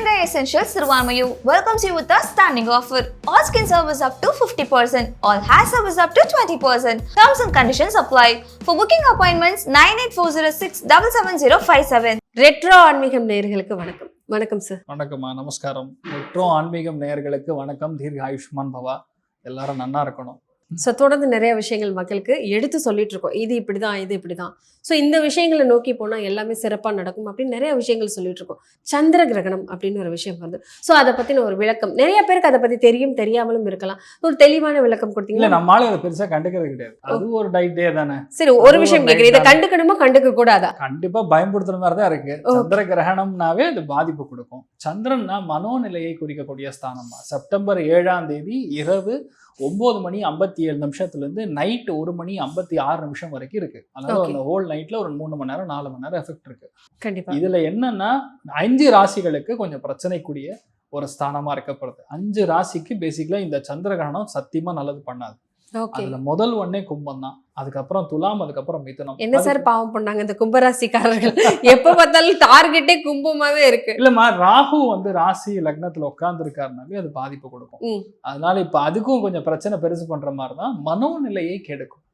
Benga Essentials Sirvamayu welcomes you with a standing offer. All skin service up to 50%, all hair service up to 20%. Terms and conditions apply. For booking appointments, 98406 77057. Retro ஆன்மீகம் நேயர்களுக்கு வணக்கம் வணக்கம் sir வணக்கம்மா நமஸ்காரம் metro ஆன்மீகம் நேயர்களுக்கு வணக்கம் தீர்க்க ஆயுஷ்மான் பவா எல்லாரும் நன்னா இருக்கணும் ஸோ தொடர்ந்து நிறைய விஷயங்கள் மக்களுக்கு எடுத்து சொல்லிட்டு இருக்கோம் இது இப்படிதான் இது இப்படிதான். ஸோ இந்த விஷயங்களை நோக்கி போனால் எல்லாமே சிறப்பாக நடக்கும் அப்படின்னு நிறைய விஷயங்கள் சொல்லிட்டு இருக்கோம் சந்திர கிரகணம் அப்படின்னு ஒரு விஷயம் வருது. ஸோ அதை பற்றின ஒரு விளக்கம். நிறைய பேருக்கு அதை பற்றி தெரியும் தெரியாமலும் இருக்கலாம். ஒரு தெளிவான விளக்கம் இல்ல கொடுத்தீங்களா நம்மளால அதை பெருசா கண்டுக்கிறது கிடையாது. அது ஒரு டைட் டே தானே. சரி ஒரு விஷயம் கேட்குறேன் இதை கண்டுக்கணுமா கண்டுக்க கூடாதா? கண்டிப்பா பயன்படுத்துற மாதிரி தான் இருக்கு. சந்திர கிரகணம்னாவே அது பாதிப்பு கொடுக்கும். சந்திரன்னா மனோநிலையை குறிக்கக்கூடிய ஸ்தானமா. செப்டம்பர் ஏழாம் தேதி இரவு ஒன்பது மணி ஐம்பத்தி ஏழு நிமிஷத்துல இருந்து நைட் ஒரு மணி ஐம்பத்தி ஆறு நிமிஷம் வரைக்கும் இருக்கு. அதனால. அந்த ஹோல் நைட்ல ஒரு மூணு மணி நேரம் நாலு மணி நேரம் எஃபெக்ட் இருக்கு. கண்டிப்பா. இதுல என்னன்னா அஞ்சு ராசிகளுக்கு கொஞ்சம் பிரச்சனைக்குரிய ஒரு ஸ்தானமா இருக்கப்படுது. அஞ்சு ராசிக்கு பேசிக்கலா இந்த சந்திர கிரகணம் சத்தியமா நல்லது பண்ணாது. அதுல முதல் ஒன்னே கும்பம் தான் அதுக்கப்புறம் துலாம் அதுக்கப்புறம் மிதுனம். என்ன சார் பாவம் பண்ணாங்க இந்த கும்பராசிக்காரர்கள்? எப்ப பார்த்தாலும் டார்கெட்டே கும்பமாவே இருக்கு. இல்லம்மா ராகு வந்து ராசி லக்னத்துல உட்கார்ந்து இருக்காருனாலே அது பாதிப்பு கொடுக்கும். அதனால இப்ப அதுக்கும் கொஞ்சம் பிரச்சனை பெருசு பண்ற மாதிரி தான் மனோநிலையை கெடுக்கும்.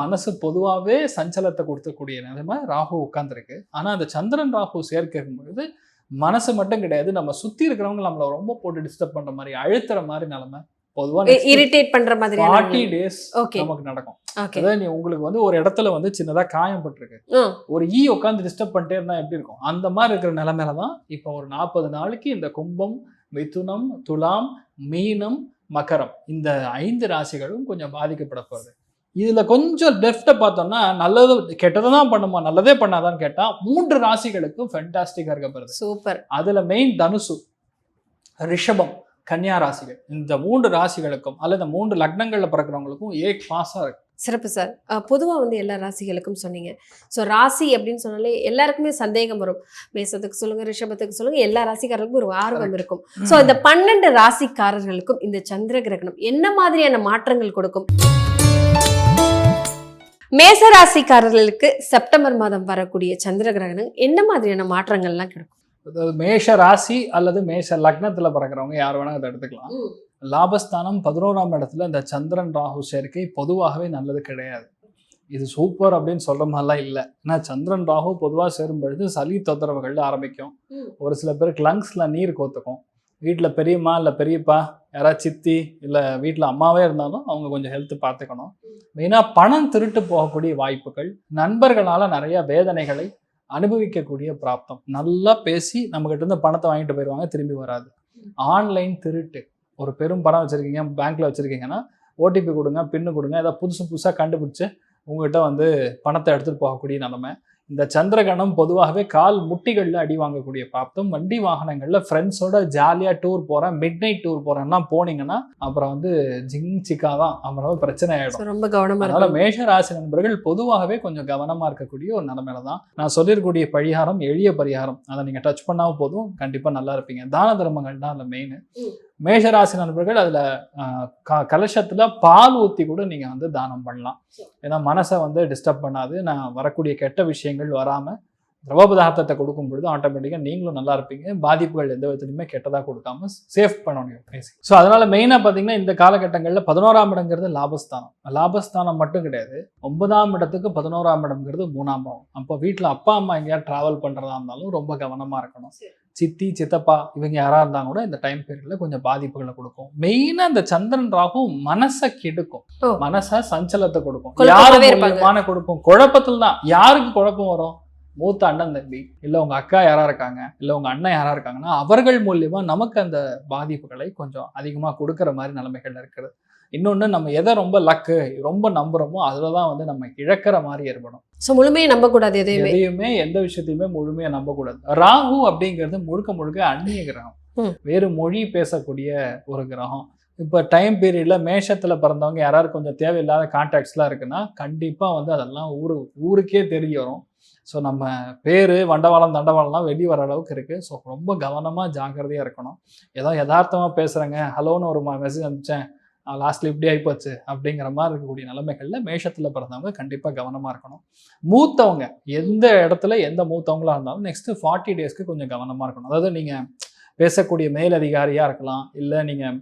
மனசு பொதுவாவே சஞ்சலத்தை கொடுக்கக்கூடிய நிலைமை ராகு உட்கார்ந்துருக்கு. ஆனா அந்த சந்திரன் ராகு சேர்க்கும் பொழுது மனசு மட்டும் கிடையாது நம்ம சுத்தி இருக்கிறவங்க நம்மள ரொம்ப போட்டு டிஸ்டர்ப் பண்ற மாதிரி அழுத்துற மாதிரி நிலைமை பொதுவா இரிட்டேட் பண்ற ஃபார்ட்டி மாதிரி டேஸ் ஓகே நமக்கு நடக்கும். அதாவது நீ உங்களுக்கு வந்து ஒரு இடத்துல வந்து சின்னதா காயம் பட்டிருக்கு. ஒரு ஈ உட்காந்து டிஸ்டர்ப் பண்ணிட்டே இருந்தா எப்படி இருக்கும்? அந்த மாதிரி இருக்கிற நிலைமையில தான் இப்போ ஒரு நாற்பது நாளைக்கு இந்த கும்பம் மிதுனம் துலாம் மீனம் மகரம் இந்த ஐந்து ராசிகளும் கொஞ்சம் பாதிக்கப்பட போகுது. இதுல கொஞ்சம் டெஃப்ட பார்த்தோம்னா நல்லது கெட்டதை தான் பண்ணுமா? நல்லதே பண்ணாதான்னு கேட்டா மூன்று ராசிகளுக்கும் ஃபென்டாஸ்டிக்கா இருக்கப்படுது சூப்பர். அதுல மெயின் தனுசு ரிஷபம். கன்னியா ராசிகள். இந்த மூன்று ராசிகளுக்கும் அல்லது மூன்று லக்னங்கள்ல பிறக்கிறவங்களுக்கும் ஏ கிளாஸா இருக்கு. சிறப்பு சார். பொதுவாக வந்து எல்லா ராசிகளுக்கும் சொன்னீங்க. ஸோ ராசி அப்படின்னு சொன்னாலே எல்லாருக்குமே சந்தேகம் வரும். மேசத்துக்கு சொல்லுங்க ரிஷபத்துக்கு சொல்லுங்க எல்லா ராசிக்காரர்களுக்கும் ஒரு ஆர்வம். இருக்கும். ஸோ இந்த பன்னெண்டு ராசிக்காரர்களுக்கும் இந்த சந்திர கிரகணம் என்ன மாதிரியான மாற்றங்கள் கொடுக்கும்? மேச ராசிக்காரர்களுக்கு செப்டம்பர் மாதம் வரக்கூடிய சந்திர கிரகணம் என்ன மாதிரியான மாற்றங்கள்லாம் கிடைக்கும்? அதாவது மேஷ ராசி அல்லது மேஷ லக்னத்துல பிறக்கிறவங்க யார் வேணா அதை எடுத்துக்கலாம். லாபஸ்தானம் பதினோராம் இடத்துல இந்த சந்திரன் ராகு சேர்க்கை பொதுவாகவே நல்லது கிடையாது. இது சூப்பர் அப்படின்னு சொல்ற மாதிரிலாம் இல்லை. ஏன்னா சந்திரன் ராகு பொதுவாக சேரும் பொழுது சளி தொந்தரவுகள் ஆரம்பிக்கும். ஒரு சில பேருக்கு லங்ஸ்ல நீர் கோத்துக்கும். வீட்டில் பெரியம்மா இல்லை பெரியப்பா யாராவது சித்தி இல்லை வீட்டில் அம்மாவே இருந்தாலும் அவங்க கொஞ்சம் ஹெல்த் பார்த்துக்கணும் மெயினாக பணம் திருட்டு போகக்கூடிய வாய்ப்புகள் நண்பர்களால் நிறைய வேதனைகளை அனுபவிக்கக்கூடிய பிராப்தம். நல்லா பேசி நம்மகிட்ட இருந்து பணத்தை வாங்கிட்டு போயிடுவாங்க திரும்பி வராது. ஆன்லைன் திருட்டு. ஒரு பெரும் பணம் வச்சிருக்கீங்க பேங்க்ல வச்சிருக்கீங்கன்னா ஓடிபி கொடுங்க பின்னு கொடுங்க ஏதாவது புதுசு புதுசாக கண்டுபிடிச்சு உங்ககிட்ட வந்து பணத்தை எடுத்துட்டு போகக்கூடிய நிலைமை. இந்த சந்திரகணம் பொதுவாகவே கால் முட்டிகளில் அடி வாங்கக்கூடிய பிராப்தம் வண்டி வாகனங்களில் ஃப்ரெண்ட்ஸோட ஜாலியாக டூர் போகிறேன் மிட் நைட் டூர் போகிறேன்னா போனீங்கன்னா அப்புறம் வந்து ஜிங் சிக்கா தான் அப்புறம் பிரச்சனை ஆயிடும் ஸோ ரொம்ப கவனமா அதனால மேஷ ராசி நண்பர்கள் பொதுவாகவே கொஞ்சம் கவனமா இருக்கக்கூடிய ஒரு நிலைமையில தான். நான் சொல்லியிருக்கக்கூடிய பரிகாரம் எளிய பரிகாரம். அதை நீங்க டச் பண்ணாம போதும். கண்டிப்பா நல்லா இருப்பீங்க. தான தர்மங்கள் தான் அதுல மெயின் மேஷராசி நண்பர்கள் அதில் க- கலசத்தில் பால் ஊற்றி கூட நீங்கள் வந்து தானம் பண்ணலாம். ஏன்னா மனசை வந்து டிஸ்டர்ப் பண்ணாது. நான் வரக்கூடிய கெட்ட விஷயங்கள் வராமல் திரவ பதார்த்தத்தை கொடுக்கும் பொழுது ஆட்டோமேட்டிக்காக நீங்களும் நல்லா இருப்பீங்க. பாதிப்புகள் எந்த விதத்துலையுமே கெட்டதாக கொடுக்காம சேஃப் பண்ண முடியும் ஸோ அதனால மெயினாக பார்த்தீங்கன்னா இந்த காலகட்டங்களில் பதினோராம் இடங்கிறது லாபஸ்தானம். லாபஸ்தானம் மட்டும் கிடையாது. ஒன்பதாம் இடத்துக்கு பதினோராம் இடம்ங்கிறது மூணாம் பாவம். அப்போ வீட்டில் அப்பா அம்மா எங்கேயாவது ட்ராவல் பண்ணுறதா இருந்தாலும் ரொம்ப கவனமாக இருக்கணும். சித்தி சித்தப்பா இவங்க யாராக இருந்தாலும் கூட இந்த டைம் பீரியட்ல கொஞ்சம் பாதிப்புகளை கொடுக்கும். மெயினாக இந்த சந்திரன் ராகும் மனசை கெடுக்கும். மனசை சஞ்சலத்தை கொடுக்கும். குழப்பமாவே யாரு இருப்பாங்க. மூலியமான கொடுக்கும்? குழப்பத்தில் தான். யாருக்கு குழப்பம் வரும்? மூத்த அண்ணன் தம்பி. இல்ல உங்க அக்கா யாரா இருக்காங்க? இல்ல உங்க அண்ணன் யாரா இருக்காங்கன்னா அவர்கள் மூலியமா நமக்கு அந்த பாதிப்புகளை கொஞ்சம் அதிகமா கொடுக்கிற மாதிரி நிலைமைகள் இருக்குது இன்னொன்னு நம்ம எதை ரொம்ப லக்கு ரொம்ப நம்புறோமோ அதுலதான் வந்து நம்ம இழக்கிற மாதிரி ஏற்படும். ஸோ முழுமையை நம்பக்கூடாது எதையுமே. எதையுமே எந்த விஷயத்தையுமே முழுமையா நம்பக்கூடாது. ராகு அப்படிங்கிறது முழுக்க முழுக்க அந்நிய கிரகம். வேறு மொழி பேசக்கூடிய ஒரு கிரகம். இப்போ டைம் பீரியட்ல மேஷத்துல பிறந்தவங்க யாராவது கொஞ்சம் தேவையில்லாத கான்டாக்ட்ஸ்லாம் இருக்குன்னா கண்டிப்பா வந்து அதெல்லாம் ஊரு ஊருக்கே தெரிய வரும். ஸோ நம்ம பேரு வண்டவாளம் தண்டவாளம்லாம் வெளியே வர அளவுக்கு இருக்கு. ஸோ ரொம்ப கவனமா ஜாக்கிரதையா இருக்கணும். ஏதோ யதார்த்தமா பேசுறேங்க. ஹலோன்னு ஒரு மெசேஜ் அனுப்பிச்சேன். லாஸ்ட்ல இப்படி ஆயிப்போச்சு அப்படிங்கிற மாதிரி இருக்கக்கூடிய நிலைமைகளில் மேஷத்தில் பிறந்தவங்க கண்டிப்பாக கவனமாக இருக்கணும். மூத்தவங்க எந்த இடத்துல எந்த மூத்தவங்களா இருந்தாலும் நெக்ஸ்ட்டு ஃபார்ட்டி டேஸ்க்கு கொஞ்சம் கவனமாக இருக்கணும். அதாவது நீங்கள் பேசக்கூடிய மேலதிகாரியாக இருக்கலாம் இல்லை நீங்கள்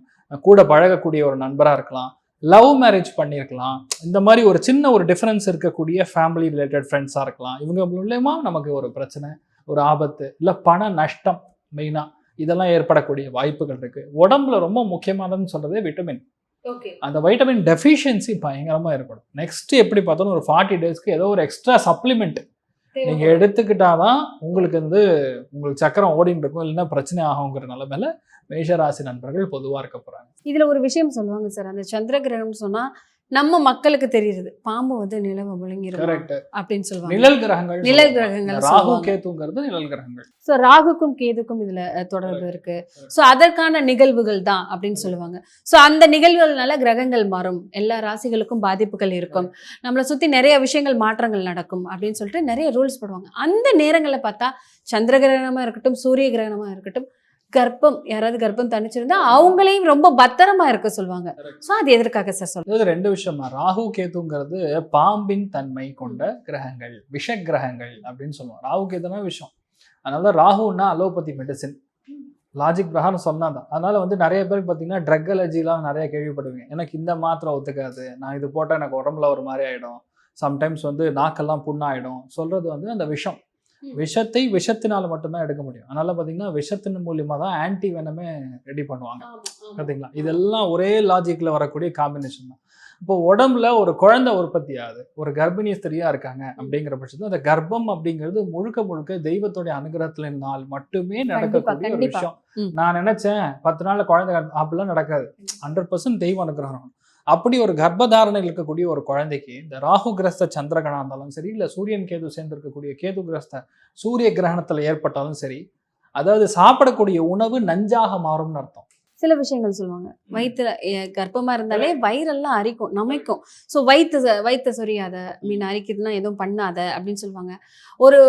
கூட பழகக்கூடிய ஒரு நண்பராக இருக்கலாம் லவ் மேரேஜ் பண்ணியிருக்கலாம். இந்த மாதிரி ஒரு சின்ன ஒரு டிஃப்ரென்ஸ் இருக்கக்கூடிய ஃபேமிலி ரிலேட்டட் ஃப்ரெண்ட்ஸாக இருக்கலாம். இவங்க மூலயமா நமக்கு ஒரு பிரச்சனை ஒரு ஆபத்து இல்லை பண நஷ்டம் மெயினாக இதெல்லாம் ஏற்படக்கூடிய வாய்ப்புகள் இருக்குது உடம்புல ரொம்ப முக்கியமானதுன்னு சொல்கிறதே விட்டமின் அந்த வைட்டமின் டெஃபிஷியன்சி பயங்கரமா ஏற்படும். நெக்ஸ்ட் எப்படி பார்த்தாலும் ஒரு ஃபார்ட்டி டேஸ்க்கு ஏதோ ஒரு எக்ஸ்ட்ரா சப்ளிமெண்ட் நீங்க எடுத்துக்கிட்டாதான் உங்களுக்கு வந்து உங்களுக்கு சக்கரம் ஓடின்னு இருக்கும். இல்லைன்னா பிரச்சனை ஆகுங்கிற நிலைமையில மேஷராசி நண்பர்கள் பொதுவா இருக்க போறாங்க. இதுல ஒரு விஷயம் சொல்லுவாங்க சார். அந்த சந்திர கிரகணம் சொன்னா நம்ம மக்களுக்கு தெரியுது பாம்பு வந்து நிலவை விழுங்கிரும் அப்படின்னு சொல்லுவாங்க. நிழல் கிரகங்கள் நிழல். கிரகங்கள் ராகு. கேத்துங்கிறது நிழல் கிரகங்கள். ஸோ ராகுக்கும் கேதுக்கும் இதுல தொடர்பு இருக்கு. ஸோ அதற்கான நிகழ்வுகள் தான் அப்படின்னு சொல்லுவாங்க. ஸோ அந்த நிகழ்வுகள்னால கிரகங்கள் மாறும். எல்லா ராசிகளுக்கும் பாதிப்புகள் இருக்கும். நம்மளை சுத்தி நிறைய விஷயங்கள் மாற்றங்கள் நடக்கும் அப்படின்னு சொல்லிட்டு நிறைய ரூல்ஸ் போடுவாங்க. அந்த நேரங்களை பார்த்தா சந்திர கிரகணமா இருக்கட்டும் சூரிய கிரகணமா இருக்கட்டும் கர்ப்பம் யாராவது கர்ப்பம் தனிச்சிருந்தா அவங்களையும் ரொம்ப பத்திரமா இருக்க சொல்லுவாங்க. ஸோ அது எதற்காக சார் சொல்லுங்க ரெண்டு விஷயமா? ராகு கேத்துங்கிறது பாம்பின் தன்மை கொண்ட கிரகங்கள் விஷ கிரகங்கள் அப்படின்னு சொல்லுவோம். ராகு கேத்துனா விஷம். அதனால ராகுன்னா அலோபதி மெடிசின் லாஜிக் பிரகாரம் சொன்னாதான். அதனால வந்து நிறைய பேருக்கு பார்த்தீங்கன்னா ட்ரக் அலர்ஜிலாம் நிறைய கேள்விப்படுவீங்க. எனக்கு இந்த மாத்திரை ஒத்துக்காது. நான் இது போட்டால் எனக்கு உடம்புல ஒரு மாதிரி ஆயிடும். சம்டைம்ஸ் வந்து நாக்கெல்லாம் புண்ணாயிடும். சொல்றது வந்து அந்த விஷம். விஷத்தை விஷத்தினால மட்டும்தான் எடுக்க முடியும். அதனால பார்த்தீங்கன்னா விஷத்தின் மூலியமா தான் ஆன்டி வெனமே ரெடி பண்ணுவாங்க. பார்த்தீங்களா? இதெல்லாம் ஒரே லாஜிக்ல வரக்கூடிய காம்பினேஷன் தான். இப்போ உடம்புல ஒரு குழந்தை உற்பத்தி ஆகுது ஒரு கர்ப்பிணி ஸ்திரியா இருக்காங்க அப்படிங்கிற பட்சத்துல அந்த கர்ப்பம் அப்படிங்கிறது முழுக்க முழுக்க தெய்வத்துடைய அனுகிரகத்தினால் மட்டுமே நடக்கக்கூடிய ஒரு. விஷயம். நான் நினைச்சேன் பத்து நாள்ல குழந்தை அப்படிலாம் நடக்காது. ஹண்ட்ரட் பர்சன்ட் தெய்வ அனுகிரகம். அப்படி ஒரு கர்ப்பதாரணையில் இருக்கக்கூடிய ஒரு குழந்தைக்கு இந்த ராகு கிரஸ்த சந்திரகணம் இருந்தாலும் சரி இல்ல சூரியன் கேது சேர்ந்திருக்கக்கூடிய கேது கிரஸ்த சூரிய கிரகணத்துல ஏற்பட்டாலும் சரி அதாவது சாப்பிடக்கூடிய உணவு நஞ்சாக மாறும்னு அர்த்தம். சில விஷயங்கள் சொல்லுவாங்க. வயிற்றுல எ- கர்ப்பமா இருந்தாலே வயிறெல்லாம் அரிக்கும் நமைக்கும். ஸோ வயிற்று வயிற்று சொரியாத மீன் அரிக்குதுன்னா எதுவும் பண்ணாத அப்படின்னு சொல்லுவாங்க. ஒரு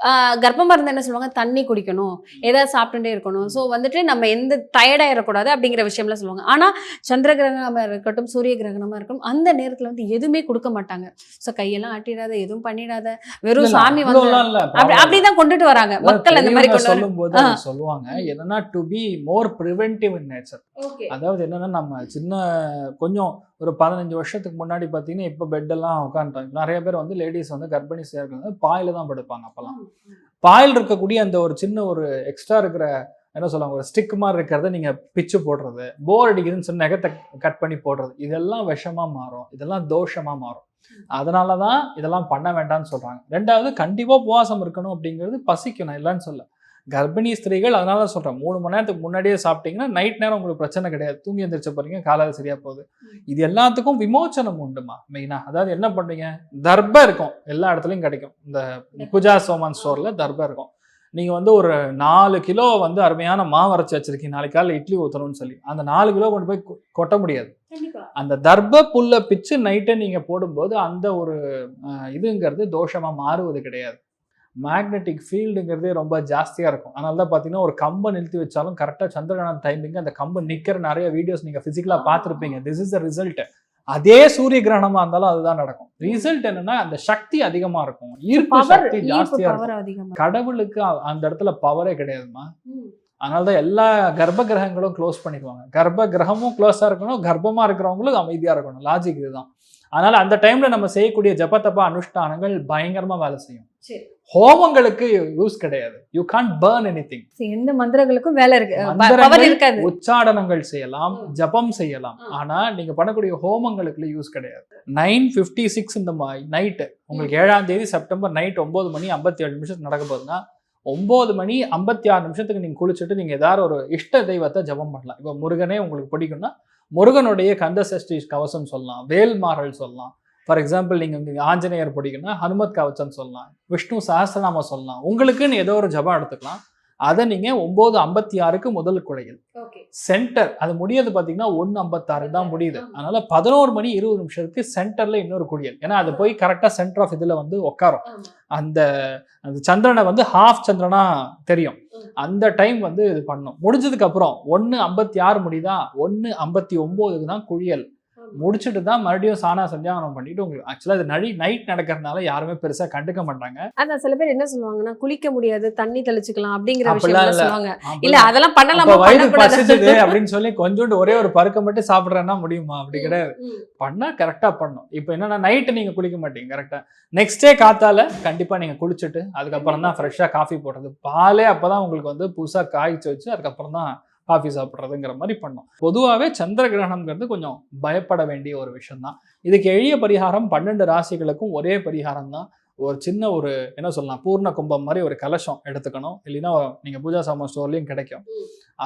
ப்- ஆ, கர்ப்பமா இருந்தா என்ன சொல்லுவாங்க? தண்ணி குடிக்கணும். ஏதாவது சாப்பிட்டுட்டே இருக்கணும். ஸோ வந்துட்டு நம்ம எந்த டயர்டாயிடக்கூடாது அப்படிங்கிற விஷயம்லாம் சொல்லுவாங்க. ஆனா சந்திர கிரகணமா இருக்கட்டும் சூரிய கிரகணமா இருக்கட்டும் அந்த நேரத்துல வந்து எதுவுமே கொடுக்க மாட்டாங்க. ஸோ கையெல்லாம் ஆட்டிடாத எதுவும் பண்ணிடாத. வெறும் சாமி வந்து அப்படி. அப்படிதான் கொண்டுட்டு வராங்க. மக்கள் அந்த மாதிரி ஆ. அது சொல்லுவாங்க என்னன்னா to be more preventive in nature அதாவது என்னன்னா நம்ம சின்ன கொஞ்சம் ஒரு பதினஞ்சு வருஷத்துக்கு முன்னாடி பார்த்தீங்கன்னா இப்போ பெட்டெல்லாம் உட்காந்துட்டோம் நிறைய பேர் வந்து லேடிஸ் வந்து கர்ப்பிணி சேர்க்கிறது பாயில தான் படுப்பாங்க அப்பெல்லாம். பாயில் இருக்கக்கூடிய அந்த ஒரு சின்ன ஒரு எக்ஸ்ட்ரா இருக்கிற என்ன சொல்லுவாங்க ஒரு ஸ்டிக் மாதிரி இருக்கிறத நீங்க பிச்சு போடுறது போர் அடிக்குதுன்னு சொல்லி நகத்தை கட் பண்ணி போடுறது இதெல்லாம் விஷமா மாறும். இதெல்லாம் தோஷமா மாறும். அதனால தான் இதெல்லாம் பண்ண வேண்டாம்னு சொல்றாங்க. ரெண்டாவது கண்டிப்பா உபவாசம் இருக்கணும் அப்படிங்கிறது பசிக்கும் நான் இல்லைன்னு சொல்ல கர்ப்பிணி ஸ்திரீகள் அதனால தான் சொல்றேன். மூணு மணி நேரத்துக்கு முன்னாடியே சாப்பிட்டீங்கன்னா நைட் நேரம் உங்களுக்கு பிரச்சனை கிடையாது. தூங்கி எந்திரிச்ச போறீங்க காலையில சரியா போகுது. இது எல்லாத்துக்கும் விமோச்சனம் உண்டுமா? மெயினா அதாவது என்ன பண்ணுவீங்க? தர்ப இருக்கும். எல்லா இடத்துலயும் கிடைக்கும். இந்த பூஜா சோமன் ஸ்டோர்ல தர்ப இருக்கும். நீங்க வந்து ஒரு நாலு கிலோ வந்து அருமையான மாவு அரைச்சு வச்சிருக்கீங்க. நாளைக்கு காலையில் இட்லி ஊத்தணும்னு சொல்லி. அந்த நாலு கிலோ கொண்டு போய் கொட்ட முடியாது. அந்த தர்ப புல்ல பிச்சு நைட்டை நீங்க போடும்போது அந்த ஒரு இதுங்கிறது தோஷமா மாறுவது கிடையாது. மேக்னெட்டிக் ஃபீல்டுங்கிறதே ரொம்ப ஜாஸ்தியா இருக்கும். அதனால தான் பார்த்தீங்கன்னா ஒரு கம்பை நிறுத்தி வச்சாலும் கரெக்டாக சந்திரகிரகணம் டைமிங் அந்த கம்பு நிக்கிற நிறைய வீடியோஸ் நீங்க பிசிக்கலா பார்த்துருப்பீங்க. திஸ் இஸ் த ரிசல்ட் அதே சூரிய கிரகணமா இருந்தாலும் அதுதான் நடக்கும். ரிசல்ட் என்னன்னா அந்த சக்தி அதிகமா இருக்கும். ஈர்ப்பு சக்தி ஈர்ப்பு ஜாஸ்தியா பவர் இருக்கும். கடவுளுக்கு அந்த இடத்துல பவரே கிடையாதுமா ம். அதனால தான் எல்லா கர்ப்ப கிரகங்களும் க்ளோஸ் பண்ணிக்குவாங்க. கர்ப்ப கிரகமும் க்ளோஸாக இருக்கணும் கர்ப்பமா இருக்கிறவங்களும் அமைதியா இருக்கணும். லாஜிக் இதுதான். அதனால அந்த டைம்ல நம்ம செய்யக்கூடிய ஜபத்தப்பா அனுஷ்டானங்கள் பயங்கரமா வேலை செய்யும். ஹோமங்களுக்கு யூஸ் கிடையாது. You can burn anything எந்த மந்திரங்களுக்கும் வேலை இருக்கு. உச்சாடனங்கள் செய்யலாம். ஜபம் செய்யலாம். ஆனா நீங்க பண்ணக்கூடிய ஹோமங்களுக்கு யூஸ் கிடையாது. நைன் ஃபிஃப்டி சிக்ஸ் இந்த நைட்டு உங்களுக்கு ஏழாம் தேதி செப்டம்பர் நைட் ஒன்பது மணி ஐம்பத்தி ஏழு நிமிஷத்துக்கு நடக்க போகுதுன்னா ஒன்பது மணி ஐம்பத்தி ஆறு நிமிஷத்துக்கு நீங்க குளிச்சுட்டு நீங்க ஏதாவது ஒரு இஷ்ட தெய்வத்தை ஜபம் பண்ணலாம். இப்போ முருகனே உங்களுக்கு பிடிக்கும்னா முருகனுடைய கந்த சஷ்டி கவசம் சொல்லலாம் வேல்மாறல் சொல்லலாம் ஃபார் எக்ஸாம்பிள் நீங்க இங்க ஆஞ்சநேயர் பிடிக்கும்னா ஹனுமத் கவச்சம் சொல்லலாம் விஷ்ணு சஹஸ்ரநாமம் சொல்லலாம். உங்களுக்குன்னு ஏதோ ஒரு ஜபம் எடுத்துக்கலாம். அதை நீங்க ஒன்பது ஐம்பத்தி ஆறுக்கு முதல் குழையில் சென்டர் அது முடியாது பார்த்தீங்கன்னா ஒன்று ஐம்பத்தாறு தான் முடியுது. அதனால பதினோரு மணி இருபது நிமிஷத்துக்கு சென்டர்ல இன்னொரு குடியல். ஏன்னா அது போய் கரெக்டாக சென்டர் ஆஃப் இதில் வந்து உட்காரும் அந்த அந்த சந்திரனை வந்து ஹாஃப் சந்திரனா தெரியும். அந்த டைம் வந்து இது பண்ணும். முடிஞ்சதுக்கு அப்புறம் ஒன்று ஐம்பத்தி ஆறு முடியுதா? ஒன்று ஐம்பத்தி ஒம்போதுக்கு தான் குழியல் முடிச்சுட்டு தான் மறுபடியும் சாணா சந்தியாவனம் பண்ணிட்டு உங்களுக்கு ஆக்சுவலாக அது நடி நைட் நடக்கிறதுனால யாருமே பெருசா கண்டுக்க மாட்டாங்க. அதான் சில பேர் என்ன சொல்லுவாங்கன்னா குளிக்க முடியாது தண்ணி தெளிச்சுக்கலாம் அப்படிங்கிற விஷயம். சொல்லுவாங்க. இல்ல அதெல்லாம் பண்ணலாமா? வயிறு பசிச்சுது அப்படின்னு சொல்லி கொஞ்சோண்டு ஒரே ஒரு பருக்க மட்டும் சாப்பிடுறேன்னா முடியுமா? அப்படி கிடையாது. பண்ணா கரெக்டா பண்ணும். இப்போ என்னன்னா நைட்டு நீங்க குளிக்க மாட்டீங்க கரெக்டா நெக்ஸ்ட் டே காத்தால கண்டிப்பா நீங்க குளிச்சுட்டு அதுக்கப்புறம் தான் ஃப்ரெஷ்ஷா காஃபி போடுறது. பாலே அப்பதான் உங்களுக்கு வந்து புதுசா காய்ச்சி வச்சு அதுக்கப்புறம் தான் காஃபி சாப்பிட்றதுங்கிற மாதிரி பண்ணும். பொதுவாகவே சந்திர கிரகணம்ங்கிறது கொஞ்சம் பயப்பட வேண்டிய ஒரு விஷயம் தான் இதுக்கு எளிய பரிகாரம் பன்னெண்டு ராசிகளுக்கும் ஒரே பரிகாரம் தான் ஒரு சின்ன ஒரு என்ன சொல்லலாம் பூர்ண கும்பம் மாதிரி ஒரு கலசம் எடுத்துக்கணும். இல்லைன்னா நீங்கள் பூஜா சாமான் ஸ்டோர்லேயும் கிடைக்கும்.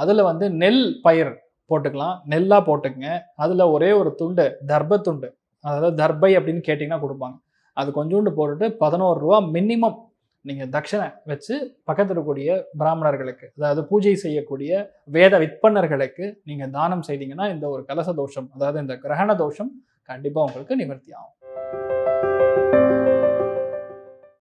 அதில் வந்து நெல் பயிர் போட்டுக்கலாம். நெல்லாக போட்டுக்கங்க. அதில் ஒரே ஒரு துண்டு தர்ப துண்டு. அதாவது தர்பை அப்படின்னு கேட்டிங்கன்னா கொடுப்பாங்க. அது கொஞ்சோண்டு போட்டுட்டு பதினோரு ரூபா மினிமம் நீங்கள் தட்சணை வச்சு பக்கத்தில் இருக்கக்கூடிய பிராமணர்களுக்கு அதாவது பூஜை செய்யக்கூடிய வேத விற்பனர்களுக்கு நீங்கள் தானம் செய்தீங்கன்னா இந்த ஒரு கலச தோஷம் அதாவது இந்த கிரகண தோஷம் கண்டிப்பாக உங்களுக்கு நிவர்த்தி ஆகும்.